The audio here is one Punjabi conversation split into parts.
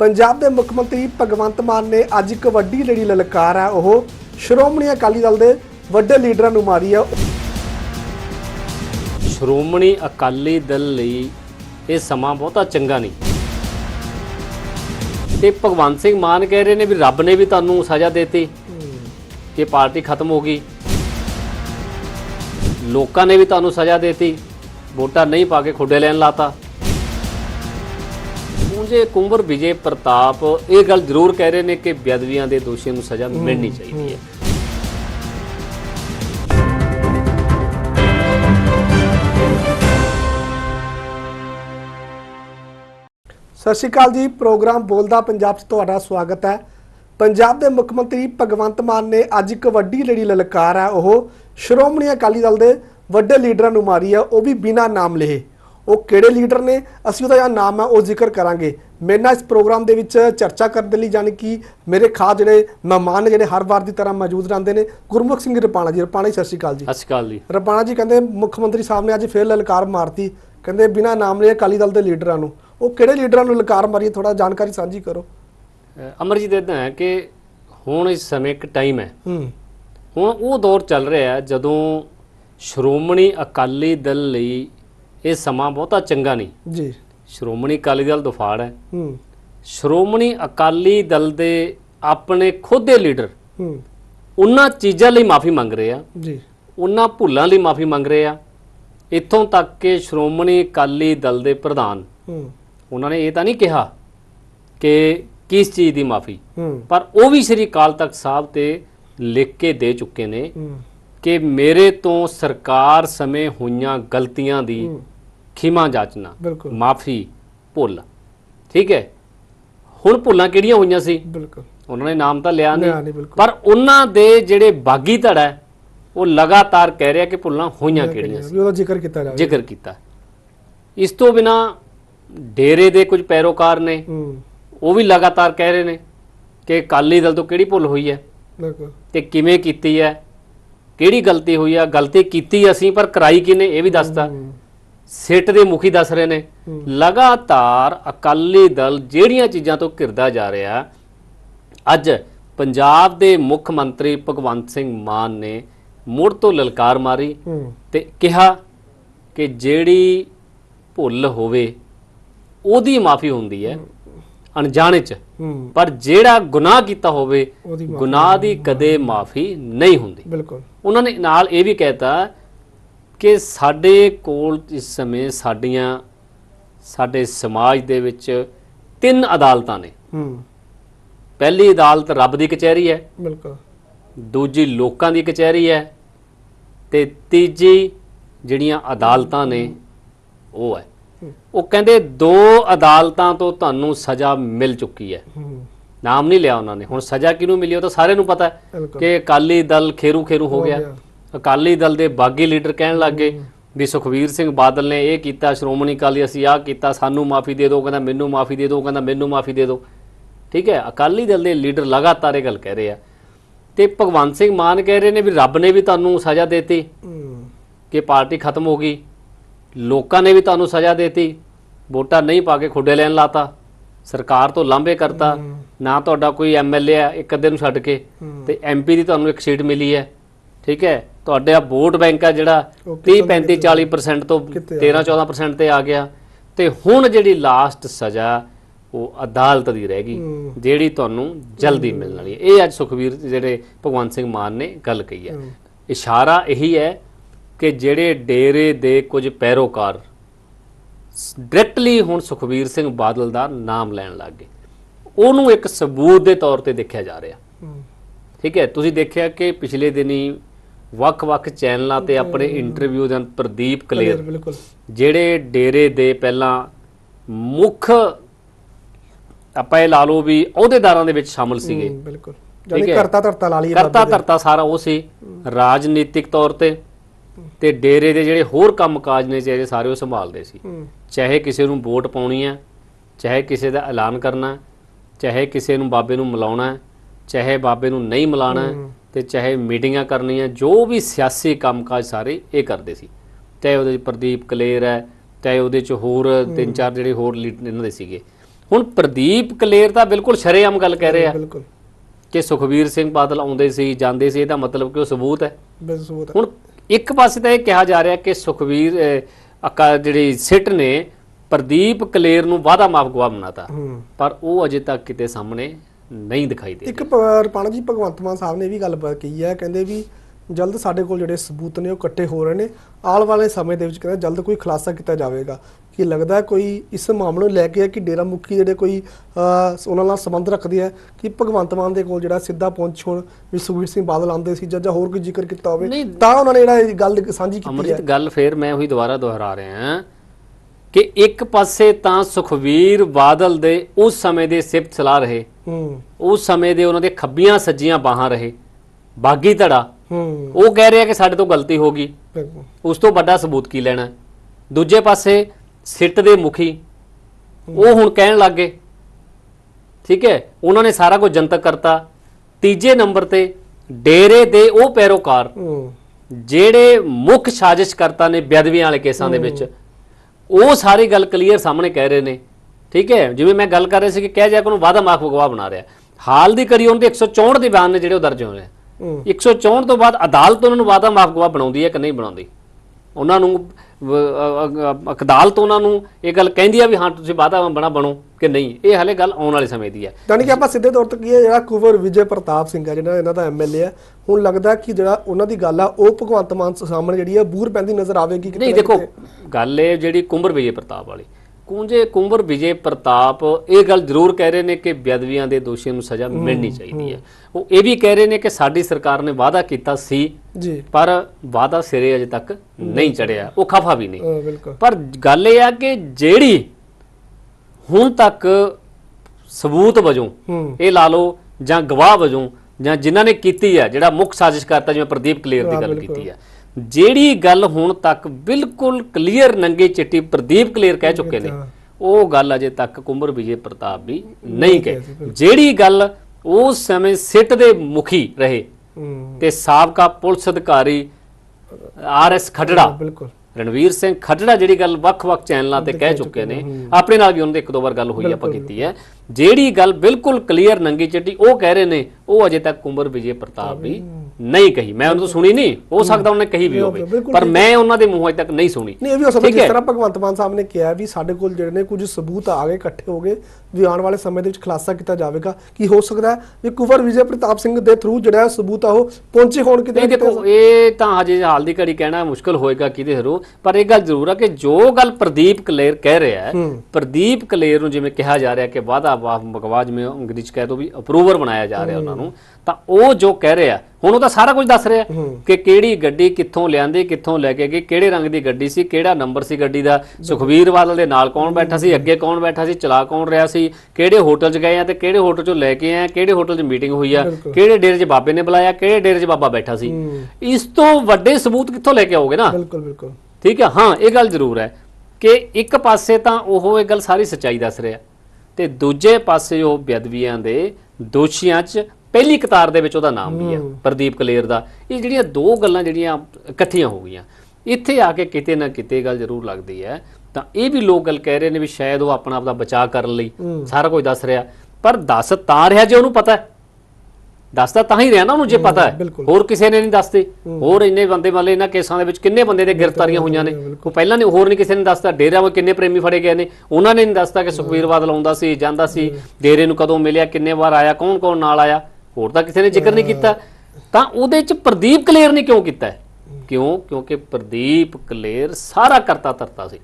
ਪੰਜਾਬ ਦੇ ਮੁੱਖ ਮੰਤਰੀ ਭਗਵੰਤ ਮਾਨ ਨੇ ਅੱਜ ਇੱਕ ਵੱਡੀ ਜਿਹੜੀ ਲਲਕਾਰ ਹੈ। ਉਹ ਸ਼੍ਰੋਮਣੀ ਅਕਾਲੀ ਦਲ ਦੇ ਵੱਡੇ ਲੀਡਰਾਂ ਨੂੰ ਮਾਰੀ ਹੈ। ਸ਼੍ਰੋਮਣੀ ਅਕਾਲੀ ਦਲ ਲਈ ਇਹ ਸਮਾਂ ਬਹੁਤਾ ਚੰਗਾ ਨਹੀਂ। ਤੇ ਭਗਵੰਤ ਸਿੰਘ ਮਾਨ ਕਹਿ ਰਹੇ ਨੇ ਵੀ ਰੱਬ ਨੇ ਵੀ ਤੁਹਾਨੂੰ ਸਜ਼ਾ ਦਿੱਤੀ। ਕਿ ਪਾਰਟੀ ਖਤਮ ਹੋ ਗਈ। ਲੋਕਾਂ ਨੇ ਵੀ ਤੁਹਾਨੂੰ ਸਜ਼ਾ ਦਿੱਤੀ। ਵੋਟਾਂ ਨਹੀਂ ਪਾ ਕੇ ਖੁੱਡੇ ਲੈਣ ਲਾਤਾ। ਉਂਝੇ ਕੁੰਵਰ ਵਿਜੇ ਪ੍ਰਤਾਪ ਇਹ ਗੱਲ ਜ਼ਰੂਰ ਕਹਿ ਰਹੇ ਨੇ ਕਿ ਬੇਅਦਬੀਆਂ ਦੇ ਦੋਸ਼ੀਆਂ ਨੂੰ ਸਜ਼ਾ ਮਿਲਣੀ ਚਾਹੀਦੀ ਹੈ। ਸਤਿ ਸ਼੍ਰੀ ਅਕਾਲ ਜੀ ਪ੍ਰੋਗਰਾਮ ਬੋਲਦਾ ਪੰਜਾਬ 'ਚ ਤੁਹਾਡਾ ਸਵਾਗਤ ਹੈ। ਪੰਜਾਬ ਦੇ ਮੁੱਖ ਮੰਤਰੀ ਭਗਵੰਤ ਮਾਨ ਨੇ ਅੱਜ ਇੱਕ ਵੱਡੀ ਜਿਹੜੀ ਲਲਕਾਰ ਹੈ। ਉਹ ਸ਼੍ਰੋਮਣੀ ਅਕਾਲੀ ਦਲ ਦੇ ਵੱਡੇ ਲੀਡਰਾਂ ਨੂੰ ਮਾਰੀ ਹੈ ਉਹ ਵੀ ਬਿਨਾਂ ਨਾਮ ਲਏ। ਉਹ ਕਿਹੜੇ ਲੀਡਰ ਨੇ? ਅਸੀਂ ਉਹਦਾ ਜਿਹੜਾ ਨਾਮ ਹੈ ਉਹ ਜ਼ਿਕਰ ਕਰਾਂਗੇ। ਮੇਰੇ ਨਾਲ ਇਸ ਪ੍ਰੋਗਰਾਮ ਦੇ ਵਿੱਚ ਚਰਚਾ ਕਰਨ ਦੇ ਲਈ ਜਾਣੀ ਕਿ ਮੇਰੇ ਖਾਸ ਜਿਹੜੇ ਮਹਿਮਾਨ ਨੇ ਜਿਹੜੇ ਹਰ ਵਾਰ ਦੀ ਤਰ੍ਹਾਂ ਮੌਜੂਦ ਰਹਿੰਦੇ ਨੇ ਗੁਰਮੁਖ ਸਿੰਘ ਰਪਾਣਾ ਜੀ। ਰਪਾਣਾ ਜੀ ਸਤਿ ਸ਼੍ਰੀ ਅਕਾਲ ਜੀ। ਸਤਿ ਸ਼੍ਰੀ ਅਕਾਲ ਜੀ। ਰਪਾਣਾ ਜੀ ਕਹਿੰਦੇ ਮੁੱਖ ਮੰਤਰੀ ਸਾਹਿਬ ਨੇ ਅੱਜ ਫੇਰ ਲਲਕਾਰ ਮਾਰਤੀ। ਕਹਿੰਦੇ ਬਿਨਾਂ ਨਾਮ ਲਏ ਅਕਾਲੀ ਦਲ ਦੇ ਲੀਡਰਾਂ ਨੂੰ। ਉਹ ਕਿਹੜੇ ਲੀਡਰਾਂ ਨੂੰ ਲਲਕਾਰ ਮਾਰੀ ਥੋੜਾ ਜਾਣਕਾਰੀ ਸਾਂਝੀ ਕਰੋ। ਅਮਰਜੀਤ ਇਦਾਂ ਹੈ ਕਿ ਹੁਣ ਇਸ ਸਮੇਂ ਇੱਕ ਟਾਈਮ ਹੈ। ਹੂੰ। ਹੁਣ ਉਹ ਦੌਰ ਚੱਲ ਰਿਹਾ ਹੈ ਜਦੋਂ ਸ਼੍ਰੋਮਣੀ ਅਕਾਲੀ ਦਲ ਲਈ ਇਹ ਸਮਾਂ ਬਹੁਤਾ ਚੰਗਾ ਨਹੀਂ। ਜੀ। ਸ਼੍ਰੋਮਣੀ ਅਕਾਲੀ ਦਲ ਦੁਫਾੜ ਹੈ। ਹੂੰ। ਸ਼੍ਰੋਮਣੀ ਅਕਾਲੀ ਦਲ ਦੇ ਆਪਣੇ ਖੁਦ ਦੇ ਲੀਡਰ ਹੂੰ। ਉਹਨਾਂ ਚੀਜ਼ਾਂ ਲਈ ਮਾਫੀ ਮੰਗ ਰਹੇ ਆ। ਜੀ। ਉਹਨਾਂ ਭੁੱਲਾਂ ਲਈ ਮਾਫੀ ਮੰਗ ਰਹੇ ਆ। ਇੱਥੋਂ ਤੱਕ ਕਿ ਸ਼੍ਰੋਮਣੀ ਅਕਾਲੀ ਦਲ ਦੇ ਪ੍ਰਧਾਨ ਹੂੰ। ਉਹਨਾਂ ਨੇ ਇਹ ਤਾਂ ਨਹੀਂ ਕਿਹਾ ਕਿ ਕਿਸ ਚੀਜ਼ ਦੀ ਮਾਫੀ। ਪਰ ਉਹ ਵੀ ਸ੍ਰੀ ਅਕਾਲ ਤਖਤ ਸਾਹਿਬ ਤੇ ਲਿਖ ਕੇ ਦੇ ਚੁੱਕੇ ਨੇ ਕਿ ਮੇਰੇ ਤੋਂ ਸਰਕਾਰ ਸਮੇਂ ਹੋਈਆਂ ਗਲਤੀਆਂ ਦੀ ਖਿਮਾ ਜਾਚਨਾ ਬਿਲਕੁਲ। ਮਾਫੀ ਭੁੱਲ। ਠੀਕ ਹੈ? ਹੁਣ ਭੁੱਲਾਂ ਕਿਹੜੀਆਂ ਹੋਈਆਂ ਸੀ? ਬਿਲਕੁਲ। ਉਹਨਾਂ ਨੇ ਨਾਮ ਤਾਂ ਲਿਆ ਨਹੀਂ। ਪਰ ਉਹਨਾਂ ਦੇ ਜਿਹੜੇ ਬਾਗੀ ਧੜਾ ਉਹ ਲਗਾਤਾਰ ਕਹਿ ਰਿਹਾ ਕਿ ਭੁੱਲਾਂ ਹੋਈਆਂ ਕਿਹੜੀਆਂ ਸੀ? ਉਹਦਾ ਜ਼ਿਕਰ ਕੀਤਾ ਜਾਵੇ। ਜ਼ਿਕਰ ਕੀਤਾ। ਇਸ ਤੋਂ ਬਿਨਾ ਡੇਰੇ ਦੇ ਕੁਝ ਪੈਰੋਕਾਰ ਨੇ ਉਹ ਵੀ ਲਗਾਤਾਰ ਕਹਿ ਰਹੇ ਨੇ ਕਿ ਅਕਾਲੀ ਦਲ ਤੋਂ ਕਿਹੜੀ ਭੁੱਲ ਹੋਈ ਹੈ? ਬਿਲਕੁਲ। ਤੇ ਕਿਵੇਂ ਕੀਤੀ ਹੈ? ਕਿਹੜੀ ਗਲਤੀ ਹੋਈ ਆ ਗਲਤੀ ਕੀਤੀ ਅਸੀਂ ਪਰ ਕਰਾਈ ਕਿਨੇ ਇਹ ਵੀ ਦੱਸਦਾ ਸਿੱਟ ਦੇ ਮੁਖੀ ਦੱਸ ਰਹੇ ਨੇ। ਲਗਾਤਾਰ ਅਕਾਲੀ ਦਲ ਜਿਹੜੀਆਂ ਚੀਜ਼ਾਂ ਤੋਂ ਘਿਰਦਾ ਜਾ ਰਿਹਾ ਅੱਜ ਪੰਜਾਬ ਦੇ ਮੁੱਖ ਮੰਤਰੀ ਭਗਵੰਤ ਸਿੰਘ ਮਾਨ ਨੇ ਮੁੜ ਤੋਂ ਲਲਕਾਰ ਮਾਰੀ ਤੇ ਕਿਹਾ ਕਿ ਜਿਹੜੀ ਭੁੱਲ ਹੋਵੇ ਉਹਦੀ ਮਾਫੀ ਹੁੰਦੀ ਹੈ ਅਣਜਾਣੇ ਚ। ਪਰ ਜਿਹੜਾ ਗੁਨਾਹ ਕੀਤਾ ਹੋਵੇ ਗੁਨਾਹ ਦੀ ਕਦੇ ਮਾਫੀ ਨਹੀਂ ਹੁੰਦੀ। ਬਿਲਕੁਲ। ਉਹਨਾਂ ਨੇ ਨਾਲ ਇਹ ਵੀ ਕਹਿਤਾ ਕਿ ਸਾਡੇ ਕੋਲ ਇਸ ਸਮੇਂ ਸਾਡੀਆਂ ਸਾਡੇ ਸਮਾਜ ਦੇ ਵਿੱਚ ਤਿੰਨ ਅਦਾਲਤਾਂ ਨੇ। ਹੂੰ। ਪਹਿਲੀ ਅਦਾਲਤ ਰੱਬ ਦੀ ਕਚਹਿਰੀ ਹੈ। ਬਿਲਕੁਲ। ਦੂਜੀ ਲੋਕਾਂ ਦੀ ਕਚਹਿਰੀ ਹੈ ਤੇ ਤੀਜੀ ਜਿਹੜੀਆਂ ਅਦਾਲਤਾਂ ਨੇ ਉਹ ਹੈ। ਉਹ ਕਹਿੰਦੇ ਦੋ ਅਦਾਲਤਾਂ ਤੋਂ ਤੁਹਾਨੂੰ ਸਜ਼ਾ ਮਿਲ ਚੁੱਕੀ ਹੈ। ਨਾਮ ਨਹੀਂ ਲਿਆ ਉਹਨਾਂ ਨੇ। ਹੁਣ ਸਜ਼ਾ ਕਿਹਨੂੰ ਮਿਲੀ ਉਹ ਤਾਂ ਸਾਰਿਆਂ ਨੂੰ ਪਤਾ ਹੈ ਕਿ ਅਕਾਲੀ ਦਲ ਖੇਰੂ ਖੇਰੂ ਹੋ ਗਿਆ। ਅਕਾਲੀ ਦਲ ਦੇ ਬਾਗੀ ਲੀਡਰ ਕਹਿਣ ਲੱਗੇ ਵੀ ਸੁਖਵੀਰ ਸਿੰਘ ਬਾਦਲ ਨੇ ਇਹ ਕੀਤਾ ਸ਼੍ਰੋਮਣੀ ਅਕਾਲੀ ਅਸੀਂ ਆਹ ਕੀਤਾ ਸਾਨੂੰ ਮਾਫੀ ਦੇ ਦਿਓ ਕਹਿੰਦਾ ਮੈਨੂੰ ਮਾਫੀ ਦੇ ਦਿਓ ਕਹਿੰਦਾ ਮੈਨੂੰ ਮਾਫੀ ਦੇ ਦਿਓ। ਠੀਕ ਹੈ ਅਕਾਲੀ ਦਲ ਦੇ ਲੀਡਰ ਲਗਾਤਾਰ ਇਹ ਗੱਲ ਕਹਿ ਰਹੇ ਆ। ਤੇ ਭਗਵੰਤ ਸਿੰਘ ਮਾਨ ਕਹਿ ਰਹੇ ਨੇ ਵੀ ਰੱਬ ਨੇ ਵੀ ਤੁਹਾਨੂੰ ਸਜ਼ਾ ਦਿੱਤੀ ਕਿ ਪਾਰਟੀ ਖਤਮ ਹੋ ਗਈ। ਲੋਕਾਂ ਨੇ ਵੀ ਤੁਹਾਨੂੰ ਸਜ਼ਾ ਦਿੱਤੀ ਵੋਟਾਂ ਨਹੀਂ ਪਾ ਕੇ ਖੁੱਡੇ ਲੈਣ ਲਾਤਾ ਸਰਕਾਰ ਤੋਂ ਲਾਂਭੇ ਕਰਤਾ ਨਾ ਤੁਹਾਡਾ ਕੋਈ ਐਮਐਲਏ ਆ ਇੱਕ ਅੱਧੇ ਨੂੰ ਛੱਡ ਕੇ। ਤੇ ਐਮਪੀ ਦੀ ਤੁਹਾਨੂੰ ਇੱਕ ਸੀਟ ਮਿਲੀ ਹੈ। ਠੀਕ ਹੈ? ਤੁਹਾਡਾ ਵੋਟ ਬੈਂਕ ਆ ਜਿਹੜਾ ਉਹ 30 ਕਿੱਥੋਂ 35 40% ਤੋਂ ਕਿੱਥੇ ਆ? 13 14% ਤੇ ਆ ਗਿਆ। ਤੇ ਹੁਣ ਜਿਹੜੀ ਲਾਸਟ ਸਜ਼ਾ ਉਹ ਅਦਾਲਤ ਦੀ ਰਹਿ ਗਈ। ਜਿਹੜੀ ਤੁਹਾਨੂੰ ਜਲਦੀ ਮਿਲਣ ਵਾਲੀ ਹੈ। ਇਹ ਅੱਜ ਸੁਖਵੀਰ ਜਿਹੜੇ ਭਗਵੰਤ ਸਿੰਘ ਮਾਨ ਨੇ ਗੱਲ ਕਹੀ ਹੈ। ਇਸ਼ਾਰਾ ਇਹੀ ਹੈ ਕਿ ਜਿਹੜੇ ਡੇਰੇ ਦੇ ਕੁਝ ਪੈਰੋਕਾਰ ਡਾਇਰੈਕਟਲੀ ਹੁਣ ਸੁਖਵੀਰ ਸਿੰਘ ਬਾਦਲ ਦਾ ਨਾਮ ਲੈਣ ਲੱਗ ਗਏ। ਉਹਨੂੰ ਇੱਕ ਸਬੂਤ ਦੇ ਤੌਰ ਤੇ ਦੇਖਿਆ ਜਾ ਰਿਹਾ। ਠੀਕ ਹੈ? ਤੁਸੀਂ ਦੇਖਿਆ ਕਿ ਪਿਛਲੇ ਦਿਨੀ ਵੱਖ-ਵੱਖ ਚੈਨਲਾਂ ਤੇ ਆਪਣੇ ਇੰਟਰਵਿਊ ਦੇ ਅੰਦਰ ਪ੍ਰਦੀਪ ਕਲੇਰ। ਬਿਲਕੁਲ। ਜਿਹੜੇ ਡੇਰੇ ਦੇ ਪਹਿਲਾਂ ਮੁੱਖ ਆਪਾਂ ਇਹ ਲਾ ਲਓ ਵੀ ਅਹੁਦੇਦਾਰਾਂ ਦੇ ਵਿੱਚ ਸ਼ਾਮਲ ਸੀਗੇ। ਬਿਲਕੁਲ। ਜਾਨੀ। ਕਰਤਾ ਧਰਤਾ ਲਾ ਲਈ ਕਰਤਾ। ਧਰਤਾ ਸਾਰਾ ਉਹ ਸੀ ਰਾਜਨੀਤਿਕ ਤੌਰ ਤੇ ਤੇ ਡੇਰੇ ਦੇ ਜਿਹੜੇ ਹੋਰ ਕੰਮਕਾਜ ਨੇ ਜਿਹੜੇ ਸਾਰੇ ਉਹ ਸੰਭਾਲਦੇ ਸੀ। ਚਾਹੇ ਕਿਸੇ ਨੂੰ ਵੋਟ ਪਾਉਣੀ ਹੈ ਚਾਹੇ ਕਿਸੇ ਦਾ ਐਲਾਨ ਕਰਨਾ ਚਾਹੇ ਕਿਸੇ ਨੂੰ ਬਾਬੇ ਨੂੰ ਮਿਲਾਉਣਾ ਚਾਹੇ ਬਾਬੇ ਨੂੰ ਨਹੀਂ ਮਿਲਾਉਣਾ ਤੇ ਚਾਹੇ ਮੀਟਿੰਗਾਂ ਕਰਨੀਆਂ ਜੋ ਵੀ ਸਿਆਸੀ ਕੰਮਕਾਜ ਸਾਰੇ ਇਹ ਕਰਦੇ ਸੀ। ਚਾਹੇ ਉਹਦੇ ਪ੍ਰਦੀਪ ਕਲੇਰ ਹੈ ਚਾਹੇ ਉਹਦੇ ਚ ਹੋਰ ਤਿੰਨ ਚਾਰ ਜਿਹੜੇ ਹੋਰ ਲੀਡ ਇਹਨਾਂ ਦੇ ਸੀਗੇ। ਹੁਣ ਪ੍ਰਦੀਪ ਕਲੇਰ ਤਾਂ ਬਿਲਕੁਲ ਸ਼ਰੇਆਮ ਗੱਲ ਕਹਿ ਰਿਹਾ। ਬਿਲਕੁਲ। ਕਿ ਸੁਖਵੀਰ ਸਿੰਘ ਬਾਦਲ ਆਉਂਦੇ ਸੀ ਜਾਂਦੇ ਸੀ ਇਹਦਾ ਮਤਲਬ ਕਿ ਉਹ ਸਬੂਤ ਹੈ। ਬਿਲਕੁਲ। ਹੁਣ ਇੱਕ ਪਾਸੇ ਤਾਂ ਇਹ ਕਿਹਾ ਜਾ ਰਿਹਾ ਕਿ ਸੁਖਵੀਰ ਅਕਾ ਜਿਹੜੀ ਸਿੱਟ ਨੇ ਪ੍ਰਦੀਪ ਕਲੇਰ ਨੂੰ ਵਾਦਾ ਮਾਫ ਗਵਾ ਬਣਾਤਾ। ਪਰ ਉਹ ਅਜੇ ਤੱਕ ਕਿਤੇ ਸਾਹਮਣੇ ਨਹੀਂ ਦਿਖਾਈ ਦੇ ਇੱਕ ਰਪਾਣਾ ਜੀ ਭਗਵੰਤ ਮਾਨ ਸਾਹਿਬ ਨੇ ਵੀ ਗੱਲ ਕਹੀ ਹੈ ਕਹਿੰਦੇ ਵੀ ਜਲਦ ਸਾਡੇ ਕੋਲ ਜਿਹੜੇ ਸਬੂਤ ਨੇ ਉਹ ਇਕੱਠੇ ਹੋ ਰਹੇ ਨੇ। ਆਉਣ ਵਾਲੇ ਸਮੇਂ ਦੇ ਵਿੱਚ ਕਹਿੰਦੇ ਜਲਦ ਕੋਈ ਖੁਲਾਸਾ ਕੀਤਾ ਜਾਵੇਗਾ। ਕੀ ਲੱਗਦਾ ਹੈ ਕੋਈ ਇਸ ਮਾਮਲੇ ਨੂੰ ਲੈ ਕੇ ਹੈ ਕਿ ਡੇਰਾ ਮੁਖੀ ਜਿਹੜੇ ਕੋਈ ਉਹਨਾਂ ਨਾਲ ਸੰਬੰਧ ਰੱਖਦੇ ਆ ਕਿ ਭਗਵੰਤ ਮਾਨ ਦੇ ਕੋਲ ਜਿਹੜਾ ਸਿੱਧਾ ਪਹੁੰਚ ਹੁਣ ਵੀ ਸੁਖਬੀਰ ਸਿੰਘ ਬਾਦਲ ਆਉਂਦੇ ਸੀ ਜਾਂ ਹੋਰ ਕੋਈ ਜ਼ਿਕਰ ਕੀਤਾ ਹੋਵੇ। ਤਾਂ ਉਹਨਾਂ ਨੇ ਜਿਹੜਾ ਇਹ ਗੱਲ ਸਾਂਝੀ ਕੀਤੀ ਹੈ। ਅਮਰਿਤ ਗੱਲ ਫੇਰ ਮੈਂ ਉਹੀ ਦੁਬਾਰਾ ਦੁਹਰਾ ਰਿਹਾ। ਕਿ ਇੱਕ ਪਾਸੇ ਤਾਂ ਸੁਖਵੀਰ ਬਾਦਲ ਦੇ ਉਸ ਸਮੇਂ ਦੇ ਸਿਫਤ ਸਲਾਹ ਰਹੇ। ਹੂੰ। ਉਸ ਸਮੇਂ ਦੇ ਉਹਨਾਂ ਦੇ ਖੱਬੀਆਂ ਸੱਜੀਆਂ ਬਾਹਾਂ ਰਹੇ। ਬਾਗੀ ਧੜਾ। ਹੂੰ। ਉਹ ਕਹਿ ਰਿਹਾ ਕਿ ਸਾਡੇ ਤੋਂ ਗਲਤੀ ਹੋ ਗਈ। ਬਿਲਕੁਲ। ਉਸ ਤੋਂ ਵੱਡਾ ਸਬੂਤ ਕੀ ਲੈਣਾ ਦੂਜੇ ਪਾਸੇ ਸਿੱਟ ਦੇ ਮੁਖੀ ਉਹ ਹੁਣ ਕਹਿਣ ਲੱਗ ਗਏ। ਠੀਕ ਹੈ ਉਹਨਾਂ ਨੇ ਸਾਰਾ ਕੁਝ ਜਨਤਕ ਕਰਤਾ। ਤੀਜੇ ਨੰਬਰ ਤੇ ਡੇਰੇ ਦੇ ਉਹ ਪੈਰੋਕਾਰ ਜਿਹੜੇ ਮੁੱਖ ਸਾਜ਼ਿਸ਼ਕਰਤਾ ਨੇ ਬੇਅਦਬੀਆਂ ਵਾਲੇ ਕੇਸਾਂ ਦੇ ਵਿੱਚ। ਉਹ ਸਾਰੀ ਗੱਲ ਕਲੀਅਰ ਸਾਹਮਣੇ ਕਹਿ ਰਹੇ ਨੇ। ਠੀਕ ਹੈ? ਜਿਵੇਂ ਮੈਂ ਗੱਲ ਕਰ ਰਿਹਾ ਸੀ ਕਿ ਕਹਿ ਜਾ ਕਿ ਉਹਨੂੰ ਵਾਦਾ ਮਾਫ ਗਵਾਹ ਬਣਾ ਰਿਹਾ। ਹਾਲ ਦੀ ਕਰੀ ਉਹਦੇ 164 ਦੇ ਬਿਆਨ ਨੇ ਜਿਹੜੇ ਉਹ ਦਰਜ ਹੋਏ ਨੇ। ਹੂੰ। 164 ਤੋਂ ਬਾਅਦ ਅਦਾਲਤ ਉਹਨਾਂ ਨੂੰ ਵਾਦਾ ਮਾਫ ਗਵਾਹ ਬਣਾਉਂਦੀ ਹੈ ਕਿ ਨਹੀਂ ਬਣਾਉਂਦੀ? ਉਹਨਾਂ ਨੂੰ ਵ- ਅ- ਅ- ਅਦਾਲਤ ਉਹਨਾਂ ਨੂੰ ਇਹ ਗੱਲ ਕਹਿੰਦੀ ਆ ਵੀ ਹਾਂ ਤੁਸੀਂ ਵਾਦਾ ਬਣਾ ਬਣੋ ਕਿ ਨਹੀਂ। ਇਹ ਹਲੇ ਗੱਲ ਆਉਣ ਵਾਲੇ ਸਮੇਂ ਦੀ ਹੈ ਯਾਨੀ ਕਿ ਆਪਾਂ ਸਿੱਧੇ ਤੌਰ ਤੇ ਕੀ ਹੈ ਜਿਹੜਾ ਕੁਵਰ ਵਿਜੇ ਪ੍ਰਤਾਪ ਸਿੰਘ ਹੈ ਜਿਹੜਾ ਇਹਨਾਂ ਦਾ ਐਮਐਲਏ ਹੈ ਹੁਣ ਲੱਗਦਾ ਕਿ ਜਿਹੜਾ ਉਹਨਾਂ ਦੀ ਗੱਲ ਆ ਉਹ ਭਗਵੰਤ ਮਾਨ ਸਾਹਮਣੇ ਜਿਹੜੀ ਹੈ ਬੂਰ ਪੈਂਦੀ ਨਜ਼ਰ ਆਵੇਗੀ ਨਹੀਂ ਦੇਖੋ। ਗੱਲ ਇਹ ਜਿਹੜੀ ਕੁੰਭਰ ਵਿਜੇ ਪ੍ਰਤਾਪ ਵਾਲੀ। ਕੁੰਜੇ ਕੁੰਭਰ ਵਿਜੇ ਪ੍ਰਤਾਪ ਇਹ ਗੱਲ ਜ਼ਰੂਰ ਕਹਿ ਰਹੇ ਨੇ ਕਿ ਬੇਅਦਬੀਆਂ ਦੇ ਦੋਸ਼ੀਆਂ ਨੂੰ ਸਜ਼ਾ ਮਿਲਣੀ ਚਾਹੀਦੀ ਹੈ। ਉਹ ਇਹ ਵੀ ਕਹਿ ਰਹੇ ਨੇ ਕਿ ਸਾਡੀ ਸਰਕਾਰ ਨੇ ਵਾਅਦਾ ਕੀਤਾ ਸੀ ਜੀ। ਪਰ ਵਾਅਦਾ ਸਿਰੇ ਅਜੇ ਤੱਕ ਨਹੀਂ ਚੜਿਆ ਉਹ ਖਫਾ ਵੀ ਨਹੀਂ। ਪਰ ਗੱਲ ਇਹ ਆ ਕਿ ਜਿਹੜੀ ਹੁਣ ਤੱਕ ਸਬੂਤ ਵਜੋਂ ਇਹ ਲਾ ਲਓ ਜਾਂ ਗਵਾਹ ਵਜੋਂ ਜਾਂ ਜਿਨ੍ਹਾਂ ਨੇ ਕੀਤੀ ਹੈ ਜਿਹੜਾ ਮੁੱਖ ਸਾਜ਼ਿਸ਼ ਕਰਤਾ ਜਿਵੇਂ ਪ੍ਰਦੀਪ ਕਲੀਅਰ ਦੀ ਗੱਲ। ਕੀਤੀ ਹੈ ਜਿਹੜੀ ਗੱਲ ਹੁਣ ਤੱਕ ਬਿਲਕੁਲ ਕਲੀਅਰ ਨੰਗੇ ਚਿੱਟੀ ਪ੍ਰਦੀਪ ਕਲੀਅਰ ਕਹਿ ਚੁੱਕੇ ਨੇ। ਉਹ ਗੱਲ ਅਜੇ ਤੱਕ ਕੁੰਭਰ ਵਿਜੇ ਪ੍ਰਤਾਪ ਵੀ ਨਹੀਂ ਕਹੀ ਜਿਹੜੀ ਗੱਲ ਉਸ ਸਮੇਂ ਸਿੱਟ ਦੇ ਮੁਖੀ ਰਹੇ ਤੇ ਸਾਬਕਾ ਪੁਲਿਸ ਅਧਿਕਾਰੀ ਆਰ ਐਸ ਖਟੜਾ ਬਿਲਕੁਲ। ਰਣਵੀਰ ਸਿੰਘ ਖੱਟੜਾ ਜਿਹੜੀ ਗੱਲ ਵੱਖ-ਵੱਖ ਚੈਨਲਾਂ ਤੇ ਕਹਿ ਚੁੱਕੇ ਨੇ ਆਪਣੇ ਨਾਲ ਵੀ ਉਹਨਾਂ ਦੇ ਇੱਕ ਦੋ ਵਾਰ ਗੱਲ ਹੋਈ ਆਪਾਂ ਕੀਤੀ ਹੈ। ਜਿਹੜੀ ਗੱਲ ਬਿਲਕੁਲ ਕਲੀਅਰ ਨੰਗੀ ਚੱਟੀ ਉਹ ਕਹਿ ਰਹੇ ਨੇ ਉਹ ਅਜੇ ਤੱਕ ਕੁੰਬਰ ਵਿਜੇ ਪ੍ਰਤਾਪ ਵੀ ਨਹੀਂ ਕਹੀ। ਮੈਂ ਉਹਨੂੰ ਸੁਣੀ ਨਹੀਂ। ਹੋ ਸਕਦਾ ਉਹਨੇ ਕਹੀ ਵੀ ਹੋਵੇ। ਪਰ ਮੈਂ ਉਹਨਾਂ ਦੇ ਮੂੰਹੋਂ ਅਜੇ ਤੱਕ ਨਹੀਂ ਸੁਣੀ। ਨਹੀਂ ਇਹ ਵੀ ਹੋ ਸਕਦਾ ਜਿਸ। ਤਰ੍ਹਾਂ ਭਗਵੰਤ ਮਾਨ ਸਾਹਿਬ ਨੇ ਕਿਹਾ ਵੀ ਸਾਡੇ ਕੋਲ ਜਿਹੜੇ ਨੇ ਕੁਝ ਸਬੂਤ ਆ ਗਏ ਇਕੱਠੇ ਹੋ ਗਏ ਵੀ ਆਉਣ ਵਾਲੇ ਸਮੇਂ ਦੇ ਵਿੱਚ ਖੁਲਾਸਾ ਕੀਤਾ ਜਾਵੇਗਾ। ਕੀ ਹੋ ਸਕਦਾ ਵੀ ਕੁਵਰ ਵਿਜੇ ਪ੍ਰਤਾਪ ਸਿੰਘ ਦੇ ਥਰੂ ਜਿਹੜਾ ਸਬੂਤ ਆ ਉਹ ਪਹੁੰਚੇ ਹੋਣ ਕਿਤੇ ਦੇਖੋ ਇਹ ਤਾਂ ਹਜੇ ਹਾਲ ਦੀ ਘੜੀ ਕਹਿਣਾ ਮੁਸ਼ਕਲ ਹੋਏਗਾ ਕਿਹਦੇ ਹਰੋ ਪਰ ਇਹ ਗੱਲ ਜ਼ਰੂਰ ਆ ਕਿ ਜੋ ਗੱਲ ਪ੍ਰਦੀਪ ਕਲੇਰ ਕਹਿ ਰਿਹਾ ਹੈ। ਪ੍ਰਦੀਪ ਕਲੇਰ ਨੂੰ ਜਿਵੇਂ ਕਿਹਾ ਜਾ ਰਿਹਾ ਕਿ ਵਾਦਾ ਬਕਵਾਜ ਜਿਵੇਂ ਅੰਗਰੇਜ਼ੀ ਕਹਿ ਦੋ ਵੀ ਅਪਰੂਵਰ ਬਣਾਇਆ ਜਾ ਰਿਹਾ ਉਹਨਾਂ ਨੂੰ ਤਾਂ ਉਹ ਜੋ ਕਹਿ ਰਿਹਾ ਹੁਣ ਉਹ ਤਾਂ ਸਾਰਾ ਕੁਝ ਦੱਸ ਰਿਹਾ ਕਿ ਕਿਹੜੀ ਗੱਡੀ ਕਿੱਥੋਂ ਲਿਆਂਦੀ ਕਿੱਥੋਂ ਲੈ ਕੇ ਗਏ ਕਿਹੜੇ ਰੰਗ ਦੀ ਗੱਡੀ ਸੀ ਕਿਹੜਾ ਨੰਬਰ ਸੀ ਗੱਡੀ ਦਾ ਸੁਖਵੀਰ ਬਾਦਲ ਦੇ ਨਾਲ ਕੌਣ ਬੈਠਾ ਸੀ ਅੱਗੇ ਕੌਣ ਬੈਠਾ ਸੀ ਚਲਾ ਕੌਣ ਰਿਹਾ ਸੀ ਕਿਹੜੇ ਹੋਟਲ 'ਚ ਗਏ ਆ ਤੇ ਕਿਹੜੇ ਹੋਟਲ 'ਚੋਂ ਲੈ ਕੇ ਆਏ ਕਿਹੜੇ ਹੋਟਲ 'ਚ ਮੀਟਿੰਗ ਹੋਈ ਆ ਕਿਹੜੇ ਡੇਰੇ 'ਚ ਬਾਬੇ ਨੇ ਬੁਲਾਇਆ ਕਿਹੜੇ ਡੇਰੇ 'ਚ ਬਾਬਾ ਬੈਠਾ ਸੀ। ਇਸ ਤੋਂ ਵੱਡੇ ਸਬੂਤ ਕਿੱਥੋਂ ਲੈ ਕੇ ਆਓਗੇ ਨਾ? ਬਿਲਕੁਲ ਬਿਲਕੁਲ। ਠੀਕ ਹੈ ਹਾਂ ਇਹ ਗੱਲ ਜ਼ਰੂਰ ਹੈ ਕਿ ਇੱਕ ਪਾਸੇ ਤਾਂ ਉਹ ਇਹ ਗੱਲ ਸਾਰੀ ਸੱਚਾਈ ਦੱਸ ਰਿਹਾ ਤੇ ਦੂਜੇ ਪਾਸੇ ਉਹ ਬੇਅਦਬੀਆਂ ਦੇ ਦੋਸ਼ੀਆਂ 'ਚ ਪਹਿਲੀ ਕਤਾਰ ਦੇ ਵਿੱਚ ਉਹਦਾ ਨਾਮ ਵੀ ਹੈ ਪ੍ਰਦੀਪ ਕਲੇਰ ਦਾ। ਇਹ ਜਿਹੜੀਆਂ ਦੋ ਗੱਲਾਂ ਜਿਹੜੀਆਂ ਇਕੱਠੀਆਂ ਹੋ ਗਈਆਂ ਇੱਥੇ ਆ ਕੇ ਕਿਤੇ ਨਾ ਕਿਤੇ ਗੱਲ ਜ਼ਰੂਰ ਲੱਗਦੀ ਹੈ। ਤਾਂ ਇਹ ਵੀ ਲੋਕ ਗੱਲ ਕਹਿ ਰਹੇ ਨੇ ਵੀ ਸ਼ਾਇਦ ਉਹ ਆਪਣਾ ਆਪਦਾ ਬਚਾਅ ਕਰਨ ਲਈ ਸਾਰਾ ਕੁਝ ਦੱਸ ਰਿਹਾ। ਪਰ ਦੱਸ ਤਾਂ ਰਿਹਾ ਜੇ ਉਹਨੂੰ ਪਤਾ ਹੈ। ਦੱਸਦਾ ਤਾਂ ਹੀ ਰਿਹਾ ਨਾ ਉਹਨੂੰ ਜੇ ਪਤਾ ਹੈ। ਹੋਰ ਕਿਸੇ ਨੇ ਨਹੀਂ ਦੱਸਦੇ। ਹੋਰ ਇੰਨੇ ਬੰਦੇ ਮੱਲੇ ਇਹਨਾਂ ਕੇਸਾਂ ਦੇ ਵਿੱਚ ਕਿੰਨੇ ਬੰਦੇ ਦੇ ਗ੍ਰਿਫਤਾਰੀਆਂ ਹੋਈਆਂ ਨੇ। ਉਹ ਪਹਿਲਾਂ ਨੇ ਹੋਰ ਨਹੀਂ ਕਿਸੇ ਨੇ ਦੱਸਦਾ। ਡੇਰਿਆਂ ਵਿੱਚ ਕਿੰਨੇ ਪ੍ਰੇਮੀ ਫੜੇ ਗਏ ਨੇ। ਉਹਨਾਂ ਨੇ ਨਹੀਂ ਦੱਸਦਾ ਕਿ ਸੁਖਵੀਰ ਬਾਦਲ ਆਉਂਦਾ ਸੀ ਜਾਂਦਾ ਸੀ। ਡੇਰੇ ਨੂੰ ਕਦੋਂ ਮਿਲਿਆ ਕਿੰਨੇ ਵਾਰ ਆਇਆ ਕੌਣ ਕੌਣ ਨਾਲ ਆਇਆ। ਹੋਰ ਤਾਂ ਕਿਸੇ ਨੇ ਜ਼ਿਕਰ ਨਹੀਂ ਕੀਤਾ। ਤਾਂ ਉਹਦੇ ਚ ਪ੍ਰਦੀਪ ਕਲੇਰ ਨੇ ਕਿਉਂ ਕੀਤਾ ਕਿਉਂ? ਕਿਉਂਕਿ ਪ੍ਰਦੀਪ ਕਲੇਰ ਸਾਰਾ ਕਰਤਾ ਧਰਤਾ ਸੀ।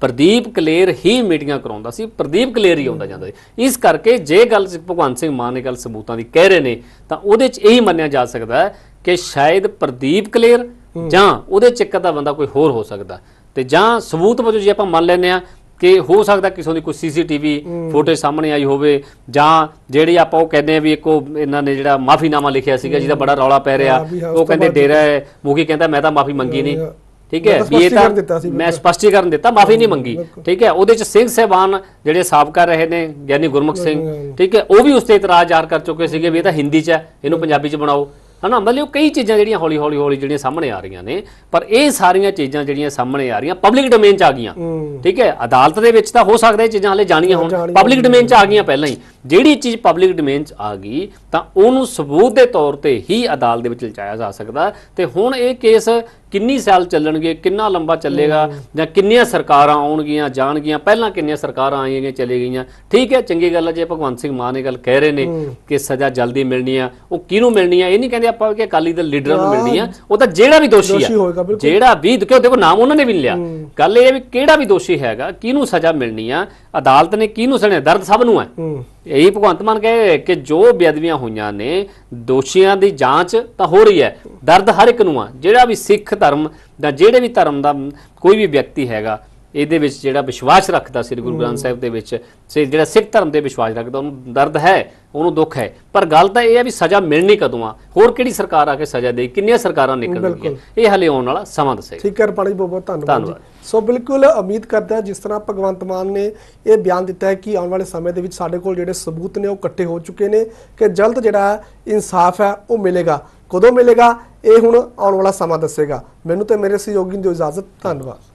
ਪ੍ਰਦੀਪ ਕਲੇਰ ਹੀ ਮੀਟਿੰਗਾਂ ਕਰਾਉਂਦਾ ਸੀ, ਪ੍ਰਦੀਪ ਕਲੇਰ ਹੀ ਆਉਂਦਾ ਜਾਂਦਾ ਸੀ। ਇਸ ਕਰਕੇ ਜੇ ਗੱਲ ਭਗਵੰਤ ਸਿੰਘ ਮਾਨ ਨੇ ਗੱਲ ਸਬੂਤਾਂ ਦੀ ਕਹਿ ਰਹੇ ਨੇ, ਤਾਂ ਉਹਦੇ 'ਚ ਇਹੀ ਮੰਨਿਆ ਜਾ ਸਕਦਾ ਹੈ ਕਿ ਸ਼ਾਇਦ ਪ੍ਰਦੀਪ ਕਲੇਰ ਜਾਂ ਉਹਦੇ 'ਚ ਇੱਕ ਅੱਧਾ ਬੰਦਾ ਕੋਈ ਹੋਰ ਹੋ ਸਕਦਾ। ਤੇ ਜਾਂ ਸਬੂਤ ਵਜੋਂ ਜੇ ਆਪਾਂ ਮੰਨ ਲੈਂਦੇ ਆ ਕਿ ਹੋ ਸਕਦਾ ਕਿਸੇ ਦੀ ਕੋਈ ਸੀਸੀਟੀਵੀ ਫੋਟੋ ਸਾਹਮਣੇ ਆਈ ਹੋਵੇ ਜਾਂ ਜਿਹੜੀ ਆਪਾਂ ਉਹ ਕਹਿੰਦੇ ਆ ਵੀ ਇੱਕ ਉਹ ਇਹਨਾਂ ਨੇ ਜਿਹੜਾ ਮਾਫੀਨਾਮਾ ਲਿਖਿਆ ਸੀਗਾ ਜਿਹਦਾ ਬੜਾ ਰੌਲਾ ਪੈ ਰਿਹਾ। ਉਹ ਕਹਿੰਦੇ ਡੇਰਾ ਹੈ ਮੁਖੀ ਕਹਿੰਦਾ ਮੈਂ ਤਾਂ ਮਾਫੀ ਮੰਗੀ ਨਹੀਂ। ਠੀਕ ਹੈ ਵੀ ਇਹ ਤਾਂ ਮੈਂ ਸਪਸ਼ਟੀਕਰਨ ਦਿੱਤਾ ਮਾਫੀ ਨਹੀਂ ਮੰਗੀ। ਠੀਕ ਹੈ ਉਹਦੇ ਚ ਸਿੰਘ ਸਹਿਬਾਨ ਜਿਹੜੇ ਸਾਬਕਾ ਰਹੇ ਨੇ ਗਿਆਨੀ ਗੁਰਮੁਖ ਸਿੰਘ। ਠੀਕ ਹੈ ਉਹ ਵੀ ਉਸ ਤੇ ਇਤਰਾਜ਼ ਜ਼ਾਹਰ ਕਰ ਚੁੱਕੇ ਸੀਗੇ ਵੀ ਇਹ ਤਾਂ ਹਿੰਦੀ ਚ ਹੈ ਇਹਨੂੰ ਪੰਜਾਬੀ ਚ ਬਣਾਓ। ਹਨਾ? ਮਤਲਬ ਕਈ ਚੀਜ਼ਾਂ ਜਿਹੜੀਆਂ ਹੌਲੀ ਹੌਲੀ ਹੌਲੀ ਜਿਹੜੀਆਂ ਸਾਹਮਣੇ ਆ ਰਹੀਆਂ ਨੇ ਪਰ ਇਹ ਸਾਰੀਆਂ ਚੀਜ਼ਾਂ ਜਿਹੜੀਆਂ ਸਾਹਮਣੇ ਆ ਰਹੀਆਂ ਪਬਲਿਕ ਡੋਮੇਨ 'ਚ ਆ ਗਈਆਂ। ਠੀਕ ਹੈ? ਅਦਾਲਤ ਦੇ ਵਿੱਚ ਤਾਂ ਹੋ ਸਕਦਾ ਇਹ ਚੀਜ਼ਾਂ ਹਲੇ ਜਾਣੀਆਂ ਹੋਣ। ਪਬਲਿਕ ਡੋਮੇਨ 'ਚ ਆ ਗਈਆਂ ਪਹਿਲਾਂ ਹੀ। ਜਿਹੜੀ ਚੀਜ਼ ਪਬਲਿਕ ਡੋਮੇਨ 'ਚ ਆ ਗਈ ਤਾਂ ਉਹਨੂੰ ਸਬੂਤ ਦੇ ਤੌਰ ਤੇ ਹੀ ਅਦਾਲਤ ਦੇ ਵਿੱਚ ਲਿਜਾਇਆ ਜਾ ਸਕਦਾ ਤੇ ਹੁਣ ਇਹ ਕੇਸ ਕਿੰਨੀ ਸਾਲ ਚੱਲਣਗੇ ਕਿੰਨਾ ਲੰਬਾ ਚੱਲੇਗਾ ਜਾਂ ਕਿੰਨੀਆਂ ਸਰਕਾਰਾਂ ਆਉਣਗੀਆਂ ਜਾਣਗੀਆਂ ਪਹਿਲਾਂ ਕਿੰਨੀਆਂ ਸਰਕਾਰਾਂ ਆਈਆਂ ਚਲੇ ਗਈਆਂ। ਠੀਕ ਹੈ ਚੰਗੀ ਗੱਲ ਹੈ ਜੇ ਭਗਵੰਤ ਸਿੰਘ ਮਾਨ ਇਹ ਗੱਲ ਕਹਿ ਰਹੇ ਨੇ ਕਿ ਸਜ਼ਾ ਜਲਦੀ ਮਿਲਣੀ ਆ ਉਹ ਕਿਹਨੂੰ ਮਿਲਣੀ ਆ? ਇਹ ਨਹੀਂ ਕਹਿੰਦੇ ਆਪਾਂ ਕਿ ਅਕਾਲੀ ਦਲ ਲੀਡਰਾਂ ਨੂੰ ਮਿਲਣੀ ਆ। ਉਹ ਤਾਂ ਜਿਹੜਾ ਵੀ ਦੋਸ਼ੀ ਆ। ਜਿਹੜਾ ਵੀ ਕਿਉਂ ਦੇਖੋ ਨਾਮ ਉਹਨਾਂ ਨੇ ਵੀ ਲਿਆ। ਗੱਲ ਇਹ ਹੈ ਵੀ ਕਿਹੜਾ ਵੀ ਦੋਸ਼ੀ ਹੈਗਾ ਕਿਹਨੂੰ ਸਜ਼ਾ ਮਿਲਣੀ ਆ? ਅਦਾਲਤ ਨੇ ਕਿਹਨੂੰ ਸਣੇ? ਦਰਦ ਸਭ ਨੂੰ ਹੂੰ। ਇਹੀ ਭਗਵੰਤ ਮਾਨ ਕਹੇ ਕਿ ਜੋ ਬੇਅਦਬੀਆਂ ਹੋਈਆਂ ਨੇ, ਦੋਸ਼ੀਆਂ ਦੀ ਜਾਂਚ ਤਾਂ ਹੋ ਰਹੀ ਹੈ। ਦਰਦ ਹਰ ਇੱਕ ਨੂੰ ਆ। ਜਿਹੜਾ ਵੀ ਸਿੱਖ ਧਰਮ ਦਾ ਜਿਹੜੇ ਵੀ ਧਰਮ ਦਾ ਕੋਈ ਵੀ ਵਿਅਕਤੀ ਹੈਗਾ ਇਹਦੇ ਵਿੱਚ ਜਿਹੜਾ ਵਿਸ਼ਵਾਸ ਰੱਖਦਾ ਸ੍ਰੀ ਗੁਰੂ ਗ੍ਰੰਥ ਸਾਹਿਬ ਦੇ ਵਿੱਚ ਸੇ ਜਿਹੜਾ ਸਿੱਖ ਧਰਮ ਤੇ ਵਿਸ਼ਵਾਸ ਰੱਖਦਾ ਉਹਨੂੰ ਦਰਦ ਹੈ ਉਹਨੂੰ ਦੁੱਖ ਹੈ। ਪਰ ਗੱਲ ਤਾਂ ਇਹ ਹੈ ਵੀ ਸਜ਼ਾ ਮਿਲਣੀ ਕਦੋਂ ਆ? ਹੋਰ ਕਿਹੜੀ ਸਰਕਾਰ ਆ ਕੇ ਸਜ਼ਾ ਦੇ ਕਿੰਨੀਆਂ ਸਰਕਾਰਾਂ ਨਿਕਲਣਗੀਆਂ? ਇਹ ਹਲੇ ਆਉਣ ਵਾਲਾ ਸਮਾਂ ਦੱਸੇਗਾ। ਠੀਕ ਹੈ ਰਪਾਲੀ ਬਹੁਤ ਬਹੁਤ ਧੰਨਵਾਦ ਜੀ। ਸੋ ਬਿਲਕੁਲ ਉਮੀਦ ਕਰਦਾ ਜਿਸ ਤਰ੍ਹਾਂ ਭਗਵੰਤ ਮਾਨ ਨੇ ਇਹ ਬਿਆਨ ਦਿੱਤਾ ਹੈ ਕਿ ਆਉਣ ਵਾਲੇ ਸਮੇਂ ਦੇ ਵਿੱਚ ਸਾਡੇ ਕੋਲ ਜਿਹੜੇ ਸਬੂਤ ਨੇ ਉਹ ਇਕੱਠੇ ਹੋ ਚੁੱਕੇ ਨੇ ਕਿ ਜਲਦ ਜਿਹੜਾ ਇਨਸਾਫ ਹੈ ਉਹ ਮਿਲੇਗਾ। ਕਦੋਂ ਮਿਲੇਗਾ? ਇਹ ਹੁਣ ਆਉਣ ਵਾਲਾ ਸਮਾਂ ਦੱਸੇਗਾ। ਮੈਨੂੰ ਤੇ ਮੇਰੇ ਸਹਿਯੋਗੀ ਦਿਓ ਇਜਾਜ਼ਤ। ਧੰਨਵਾਦ।